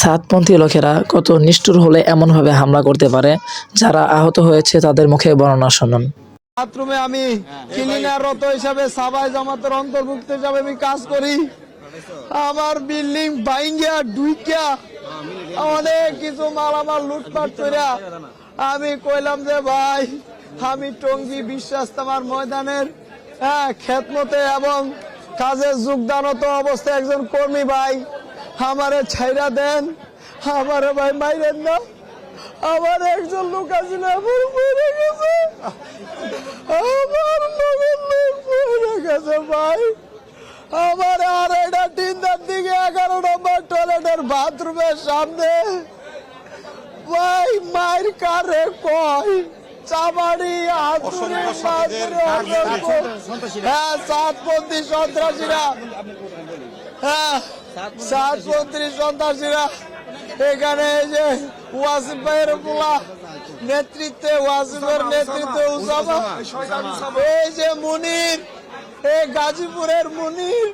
সাতপন্থী লোকেরা কত নিষ্ঠুর হলে এমনভাবে হামলা করতে পারে, যারা আহত হয়েছে তাদের মুখে বর্ণনা শুনুন। বাথরুমে আমি ক্লিনাররত হিসাবে সাবাই জামাতের অন্তর্ভুক্ত হিসাবে আমি কাজ করি। আমার বিল্ডিং বাইঙ্গিয়া ডুইকিয়া অনেক কিছু মালামাল লুটপাট কইরা আমি কইলাম যে, ভাই, আমি টঙ্গী বিশ্বাস তোমার ময়দানের হ্যাঁ খেতমতে এবং কাজে যোগদানত অবস্থায় একজন কর্মী, ভাই। আমারে ছাইরা দেন আমারে ভাই মাইরেন না। আমার একজন লোক আছিল আমার মরে গেছে। আমার লগের লোক মরে গেছে ভাই। আমার আর এটা তিনটার দিকে এগারো নম্বর টয়লেটের বাথরুমের সামনে। ভাই মায়ের কারে কয়? বাথরুম হ্যাঁ সাতপন্থী সন্ত্রাসীরা। হ্যাঁ সাতপন্থী সন্ত্রাসীরা এখানে যে ওয়াসিফ ভাইয়ের পোলা নেতৃত্বে ওয়াসিফের নেতৃত্বে উসামা। এই যে মুনির, এই গাজীপুরের মুনির।